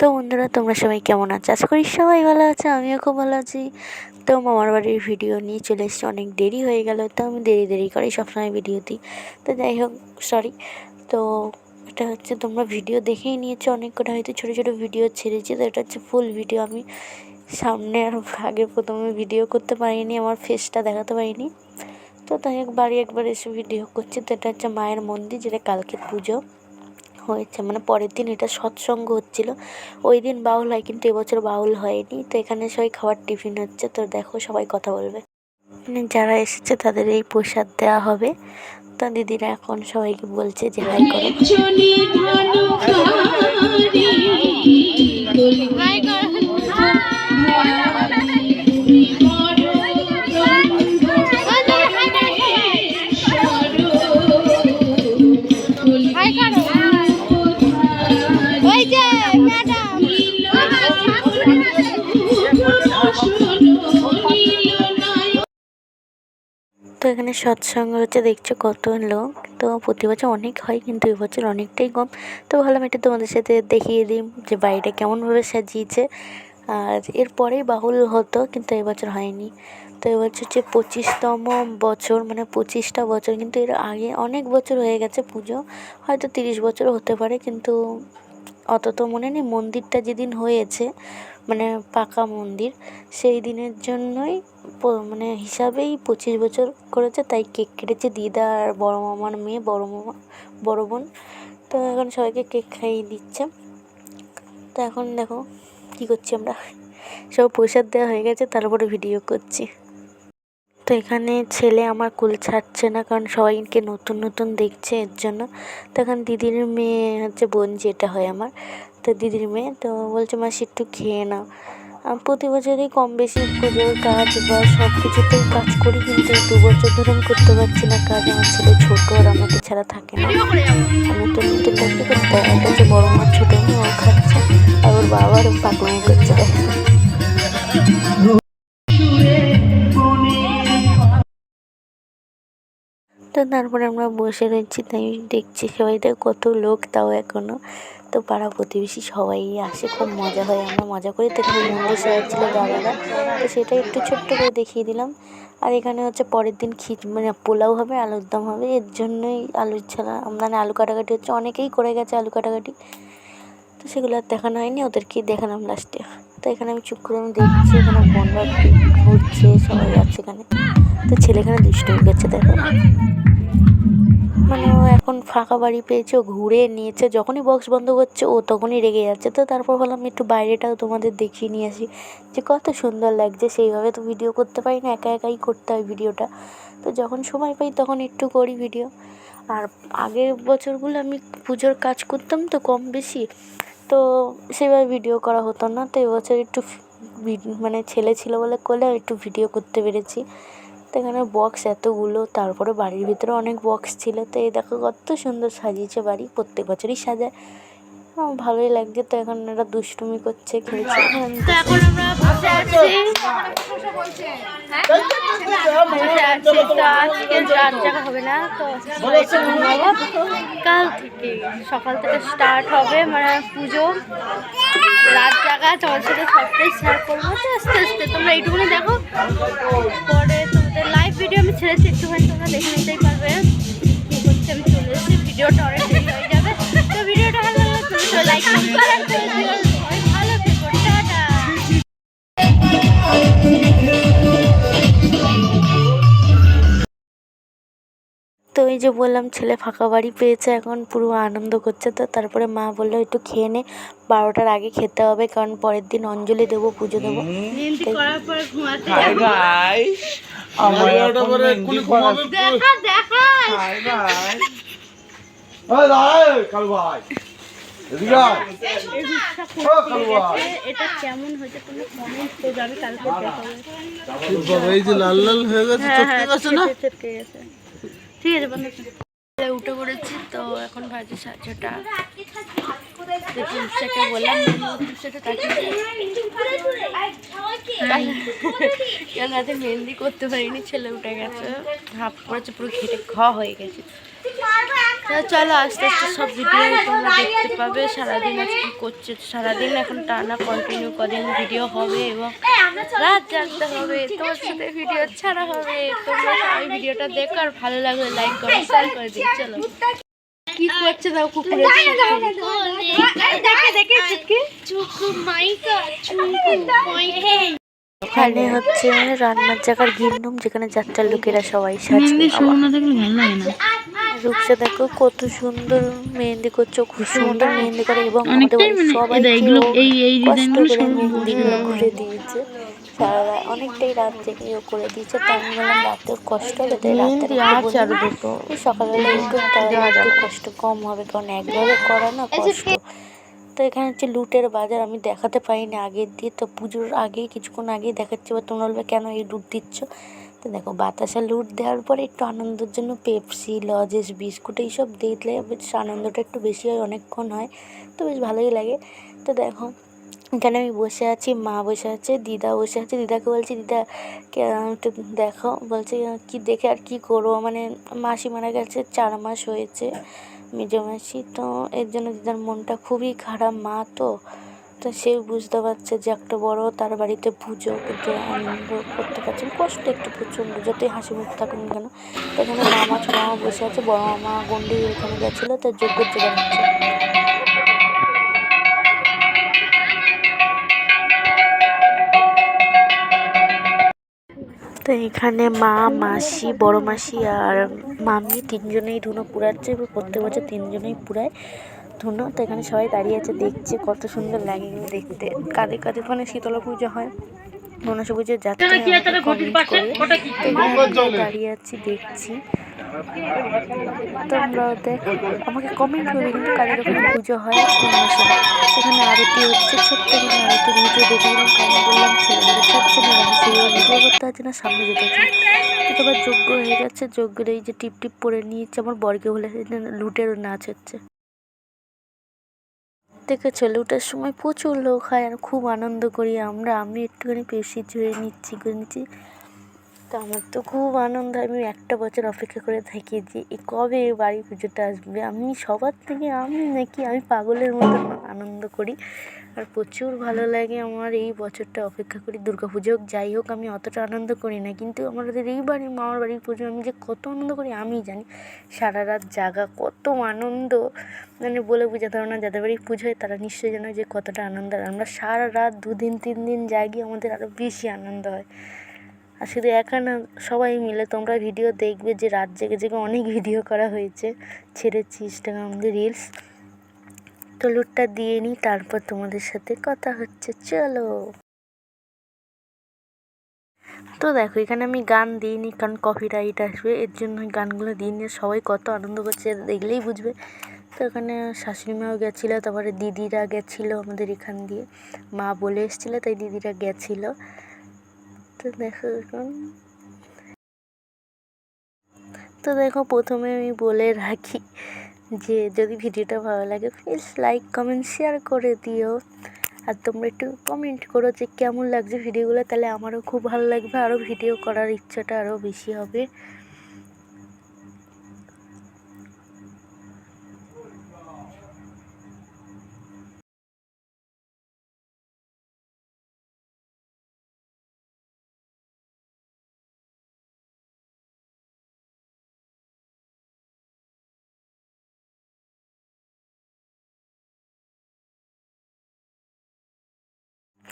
তো বন্ধুরা, তোমরা সবাই কেমন আছো? আশা করি সবাই ভালো আছে, আমিও খুব ভালো আছি। তো মামার বাড়ির ভিডিও নিয়ে চলে এসেছি, অনেক দেরি হয়ে গেল, তো আমি দেরি দেরি করেই সবসময় ভিডিও দিই তো যাই হোক সরি তো এটা হচ্ছে তোমরা ভিডিও দেখেই নিয়েছো অনেক কটা হয়তো ছোটো ছোটো ভিডিও ছেড়েছি, তো এটা হচ্ছে ফুল ভিডিও আমি সামনে আর আগে প্রথমে ভিডিও করতে পারিনি, আমার ফেসটা দেখাতে পারিনি। তো তাই হোক, বাড়ি একবার এসে ভিডিও করছি, তো এটা হচ্ছে মায়ের মন্দির, যেটা কালকে পুজো। হয়েছে। মানে পরের দিন এটা সৎসঙ্গ হচ্ছিল। ওই দিন বাউল হয়, কিন্তু এবছর বাউল হয়নি। তো এখানে সবাই খাবার টিফিন হচ্ছে। তো দেখো সবাই কথা বলবে। মানে যারা এসেছে তাদের এই প্রসাদ দেওয়া হবে। তো দিদিরা এখন সবাইকে বলছে যে হাই করো। এখানে সৎসঙ্গ হচ্ছে, দেখছ কত লোক। তো প্রতি বছর অনেক হয়, কিন্তু এবছর অনেকটাই কম। তো ভাবলাম এটা তোমাদের সাথে দেখিয়ে দিই যে বাড়িটা কেমনভাবে সাজিয়েছে। আর এরপরেই বাহুল হতো, কিন্তু এবছর হয়নি। তো এবছর হচ্ছে পঁচিশতম বছর মানে পঁচিশটা বছর। কিন্তু এর আগে অনেক বছর হয়ে গেছে পুজো। হয়তো তিরিশ বছর হতে পারে, কিন্তু অত তো মনে নেই মন্দিরটা যেদিন হয়েছে মানে পাকা মন্দির, সেই দিনের জন্যই মানে হিসাবেই পঁচিশ বছর করেছে, তাই কেক কেটেছে দিদা আর বড় মামার মেয়ে, বড় মামা, বড় বোন। তো এখন সবাইকে কেক খাইয়ে দিচ্ছে। তো এখন দেখো কী করছি আমরা। সব প্রসাদ দেওয়া হয়ে গেছে, তারপরে ভিডিও করছি। তো এখানে ছেলে আমার কুল ছাড়ছে না, কারণ সবাইকে নতুন নতুন দেখছে এর জন্য। তো এখন দিদির মেয়ে হচ্ছে বোন যেটা হয় আমার, তো দিদির মেয়ে, তো বলছে, মাসি, একটু খেয়ে নাও। প্রতি বছরই কম বেশি পুজোর কাজ বা সব কিছুতেই কাজ করি, কিন্তু দু বছর ধরে আমি করতে পারছি না কাজ আমার ছেলে ছোটো আর আমাকে ছাড়া থাকে না। আমি নতুন নতুন করতে করতে বড় ছোটো মেয়ে ও খাচ্ছে, আর ওর বাবার পাকলামি করছে। তো তারপরে আমরা বসে রয়েছি, তাই দেখছি সবাই দেখ কত লোক তাও এখনও তো পাড়া প্রতিবেশী সবাই আসে, খুব মজা হয়, আমরা মজা করি। তো এখানে মন্দির সাজাচ্ছিল দাদারা, তো সেটা একটু ছোট্ট করে দেখিয়ে দিলাম। আর এখানে হচ্ছে পরের দিন খিচ মানে পোলাও হবে, আলুর দম হবে, এর জন্যই আলুর ছাড়া মানে আলু কাটাকাটি হচ্ছে, অনেকেই করে গেছে আলু কাটাকাটি। তো সেগুলো আর দেখানো হয়নি, ওদেরকেই দেখালাম লাস্টে তো এখানে আমি চুপ করে আমি দেখছি, এখানে বন্ধ ঘুরছে, সবাই আছে এখানে। তো ছেলে এখানে দুষ্ট হয়ে গেছে দেখো। মানে ও এখন ফাঁকা বাড়ি পেয়েছে, ও ঘুরে নিয়েছে, যখনই বক্স বন্ধ করছে, ও তখনই রেগে যাচ্ছে। তো তারপর বললাম একটু বাইরেটাও তোমাদের দেখিয়ে নিয়ে আসি, যে কত সুন্দর লাগছে। সেইভাবে তো ভিডিও করতে পারি না, একা একাই করতে হয় ভিডিওটা তো যখন সময় পাই তখন একটু করি ভিডিও আর আগের বছরগুলো আমি পুজোর কাজ করতাম তো কম বেশি, তো সেভাবে ভিডিও করা হতো না। তো এবছর একটু মানে ছেলে ছিল বলে করলে একটু ভিডিও করতে পেরেছি। তো এখানে বক্স এতগুলো, তারপরে বাড়ির ভিতরে অনেক বক্স ছিল, তো এই দেখো কত সুন্দর সাজিয়েছে বাড়ি, প্রত্যেক বছরই সাজায়। ভালোই লাগছে তো এখন এরা দুষ্টুমি করছে, খেলছে। এখন আমরা কাল থেকে সকাল থেকে স্টার্ট হবে মানে পুজো। রাত জাগা তোমার সাথে সবটাই শেয়ার করব। আস্তে আস্তে তোমরা এইটুকুনি দেখো। এই যে বললাম ছেলে ফাঁকা বাড়ি পেয়েছে এখন পুরো আনন্দ করছে। তো তারপরে মা বলল একটু খেয়ে নে বারোটার আগে খেতে হবে কারণ পরের দিন অঞ্জলি দেবো পুজো দেবো। এই যে লাল লাল হয়ে গেছে হ্যাঁ চটকে হ্যাঁ গেছে না ঠিক আছে বন্ধু। উঠে পড়েছি তো এখন ভাজি দেখি উৎসাকে বললাম উৎসাকে তাকিয়ে কাল রাতে মেহেন্দি করতে পারিনি ছেলে উঠে গেছে। হাফ করেছে পুরো ঘেটে ঘ হয়ে গেছে। চলো আস্তে আস্তে সব ভিডিও তোমরা দেখতে পাবে সারাদিন আজ কি করছে সারাদিন এখন টানা কন্টিনিউ কদিন ভিডিও হবে এবং রাত জাগতে হবে তোমার সাথে ভিডিও ছাড়া হবে তোমরা সবাই ভিডিওটা দেখো আর ভালো লাগলে লাইক করো শেয়ার করে দিই চলো। কি করছে দাও? দেখে দেখে চুটকি এখানে হচ্ছে রান্নার জায়গার ঘিরনুম যেখানে যাত্রার লোকেরা সবাই সাজবে রূপসা দেখো কত সুন্দর মেহেন্দি করছে খুব সুন্দর মেহেন্দি করে এবং আমাদের সবাই কষ্ট করে মেহেন্দিগুলো করে দিয়েছে। সারা অনেকটাই রাত জেগে করে দিয়েছে তাই আমি বললাম রাতেও কষ্ট হবে তাই রাতে সকালবেলা একটু কষ্ট কম হবে কারণ একভাবে করা না কষ্ট। তো এখানে হচ্ছে লুটের বাজার, আমি দেখাতে পারিনি আগের দিয়ে, তো পুজোর আগেই, কিছুক্ষণ আগেই দেখাচ্ছি বা তোমরা বলবে কেন এই লুট দিচ্ছ? তো দেখো বাতাসা লুট দেওয়ার পরে একটু আনন্দের জন্য পেপসি, লজেস, বিস্কুট, এইসব দিলে বেশ আনন্দটা একটু বেশি হয়, অনেকক্ষণ হয়, তো বেশ ভালোই লাগে। তো দেখো, এখানে আমি বসে আছি, মা বসে আছে, দিদা বসে আছে, দিদাকে বলছি, দিদা একটু দেখো, বলছে, কি দেখে আর কি করব? মানে মাসি মারা গেছে, চার মাস হয়েছে। মেজো মাসি তো এর জন্য দিদার মনটা খুবই খারাপ, মা তো তো সেও বুঝতে পারছে যে একটা বড় তার বাড়িতে পুজো কিন্তু আনন্দ করতে পারছেন কষ্ট একটু প্রচণ্ড, যতই হাসি মুখ থাকুন কেন। তো এখানে মামা ছোটো মামা বসে আছে, বড় মামা গন্ডি ওখানে গেছিল তার যোগ্য জোগাড় হচ্ছে। তো এখানে মা মাসি বড় মাসি আর মামি তিনজনেই ধুনো পুরাচ্ছে প্রত্যেক বছর তিনজনেই পুরায় ধুনো। তো এখানে সবাই দাঁড়িয়ে আছে দেখছে কত সুন্দর লাগে দেখতে। কাদের কাদের ওখানে শীতলা পুজো হয় মনসা পুজো যাত্রা দাঁড়িয়ে আছি দেখছি। তোমরা দেখ আমাকে কমেন্ট করবে কিন্তু কাদের ওখানে পুজো হয় কোন মাসে এখানে আরতি হচ্ছে, ছোট্ট এখানে আরতি ভিডিও দেখেছিলাম কারণ বললাম ছেলেমেয়েরা চাচ্ছে না আমি সেগুলো ভিডিও করতে হচ্ছে না, সামনে যেতে হচ্ছে না। তো আবার যোগ্য হয়ে যাচ্ছে যজ্ঞের এই যে টিপ টিপ পরে নিয়েছে, আমার বর্গে বলে লুটের নাচ হচ্ছে। দেখেছ, লুটের সময় প্রচুর লোক হয়, আর খুব আনন্দ করি আমরা। আমি একটুখানি পেশি জুড়ে নিচ্ছি, করে নিচ্ছি। আমার তো খুব আনন্দ। আমি একটা বছর অপেক্ষা করে থাকি যে এ কবে বাড়ি পুজোটা আসবে। আমি সবার থেকে আমি নাকি আমি পাগলের মতো আনন্দ করি। আর প্রচুর ভালো লাগে আমার এই বছরটা অপেক্ষা করি। দুর্গা পুজো হোক, যাই হোক, আমি অতটা আনন্দ করি না। কিন্তু আমাদের এই বাড়ির, মামার বাড়ির পুজো আমি যে কত আনন্দ করি আমি জানি। সারা রাত জাগা, কত আনন্দ। মানে বলে বোঝাতে পারব না, যাদের বাড়ি পুজো হয়, তারা নিশ্চয়ই জানো যে কতটা আনন্দ। আর আমরা সারা রাত দুদিন, তিন দিন জাগি আমাদের আরও বেশি আনন্দ হয়। আর শুধু একা না, সবাই মিলে তোমরা ভিডিও দেখবে যে রাত জেগে জেগে অনেক ভিডিও করা হয়েছে। ছেড়েছি ইনস্টাগ্রামে রিলস তো লুটটা দিয়ে নিই তারপর তোমাদের সাথে কথা হচ্ছে। চলো। তো দেখো, এখানে আমি গান দিইনি কারণ কপিরাইট আসবে, এর জন্য গানগুলো দিই নিয়ে সবাই কত আনন্দ করছে দেখলেই বুঝবে। তো এখানে শাশুড়ি মাও গেছিল, তারপরে দিদিরা গেছিল আমাদের এখান দিয়ে। মা বলে এসেছিল, তাই দিদিরা গেছিল। তো দেখো এখন। তো দেখো প্রথমে আমি বলে রাখি যে যদি ভিডিওটা ভালো লাগে প্লিজ লাইক কমেন্ট শেয়ার করে দিও। আর তোমরা একটু কমেন্ট করো যে কেমন লাগছে ভিডিওগুলো, তাহলে আমারও খুব ভালো লাগবে আরও ভিডিও করার ইচ্ছাটা আরও বেশি হবে।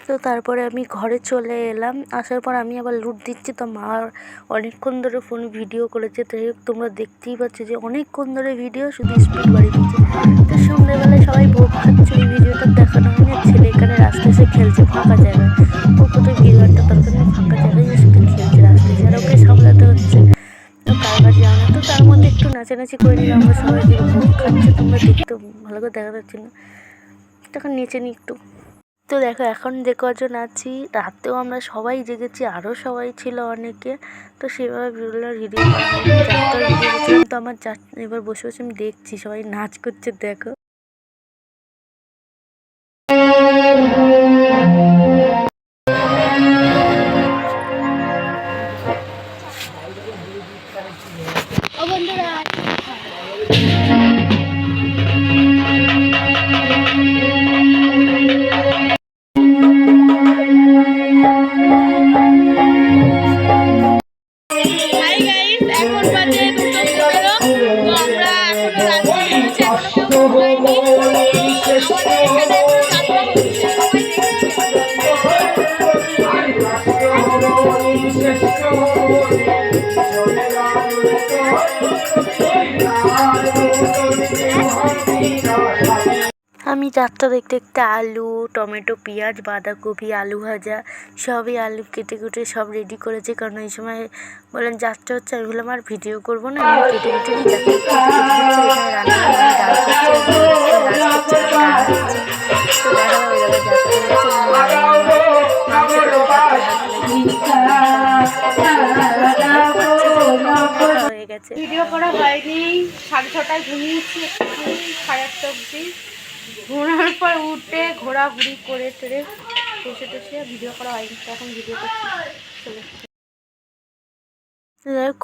তো তারপরে আমি ঘরে চলে এলাম। আসার পর আমি আবার লুট দিচ্ছি। তো মা অনেকক্ষণ ধরে ফোনে ভিডিও করেছে। তো তোমরা দেখতেই পাচ্ছ যে অনেকক্ষণ ধরে ভিডিও শুধু স্পিড বাড়িয়ে দিচ্ছে তো সন্ধ্যেবেলায় সবাই ভোগ খাচ্ছে। ওই ভিডিওটা দেখানো হয়নি। আর ছেলে এখানে রাস্তা এসে খেলছে। ফাঁকা জায়গায়। ও কোথাও ভিড় একটা দরকার নেই ফাঁকা জায়গায় এসে খেলছে রাস্তায়। আর ওকে সামলাতে হচ্ছে। তো কারবার না তো তার মধ্যে একটু নাচানাচি করে নিলাম। আমরা সবাই ভোগ খাচ্ছে, তোমরা দেখতে ভালো করে দেখা যাচ্ছে না তখন নেচে নি একটু। তো দেখো, এখন যে কজন আছি, রাতেও আমরা সবাই জেগেছি আরও সবাই ছিল অনেকে। তো সেভাবে বিভিন্ন ভিডিও তো আমার এবার বসে বসে আমি দেখছি, সবাই নাচ করছে, দেখো। আমি যাত্রা দেখতে দেখতে আলু, টমেটো, পেঁয়াজ, বাঁধাকপি, আলু ভাজা, সবই আলু কেটে কুটে সব রেডি করেছে। কারণ ওই সময় বলেন যাত্রা হচ্ছে। আমি বললাম, আর ভিডিও করব না, আমি কেটে কুটে রান্না হয়নি, সাড়ে ছটায় ঘুমিয়েছি একটু সাড়ে আটটা ঘোরার পর উঠে ঘোরাঘুরি করে টেরে বসে টসে ভিডিও করা হয়নি এখন ভিডিও করছি।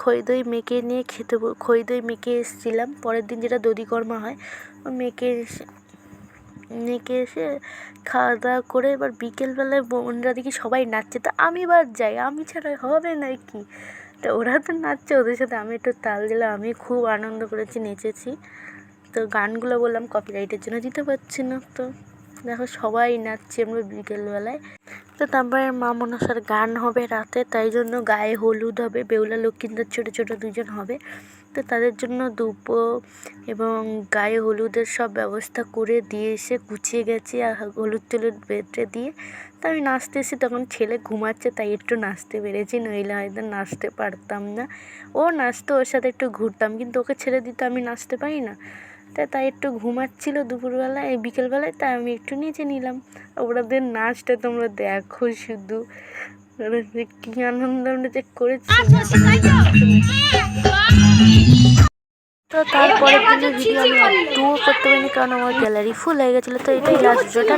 খই দই মেখে নিয়ে খেতে খই দই মেখে এসেছিলাম। পরের দিন যেটা দধিকর্মা হয় মেখে এসে মেখে এসে খাওয়া দাওয়া করে এবার বিকেলবেলায় বোনরা দেখি সবাই নাচছে। তো আমি এবার যাই, আমি ছাড়া হবে নাকি তো ওরা তো নাচছে, ওদের সাথে আমি একটু তাল দিলাম, আমি খুব আনন্দ করেছি, নেচেছি। তো গানগুলো বললাম কপিরাইটের জন্য দিতে পারছি না তো। দেখো সবাই নাচছে আমরা বিকেলবেলায়। তো তারপরে মা মনসার গান হবে রাতে, তাই জন্য গায়ে হলুদ হবে, বেউলা লক্ষ্মীদের ছোটো ছোটো দুজন হবে। তো তাদের জন্য দুপো এবং গায়ে হলুদের সব ব্যবস্থা করে দিয়ে এসে গুছিয়ে গেছি আর হলুদ টলুদ বেটে দিয়ে। তো আমি নাচতে এসে তখন ছেলে ঘুমাচ্ছে, তাই একটু নাচতে পেরেছি, নইলে হয়তো নাচতে পারতাম না। ও নাচতো, ওর সাথে একটু ঘুরতাম, কিন্তু ওকে ছেড়ে দিতে আমি নাচতে পারি না। তাই তাই একটু ঘুমাচ্ছিল দুপুরবেলায়, এই বিকেলবেলায়, তাই আমি একটু নিচে নিলাম। ওরাদের নাচটা তোমরা দেখো শুধু। কী আনন্দ আমরা যে করেছি। তো তারপরে দিনের ভিডিও আমি একটুও করতে পারিনি কারণ আমার গ্যালারি ফুল হয়ে গেছিল, তো এটাই লাস্ট ভিডিওটা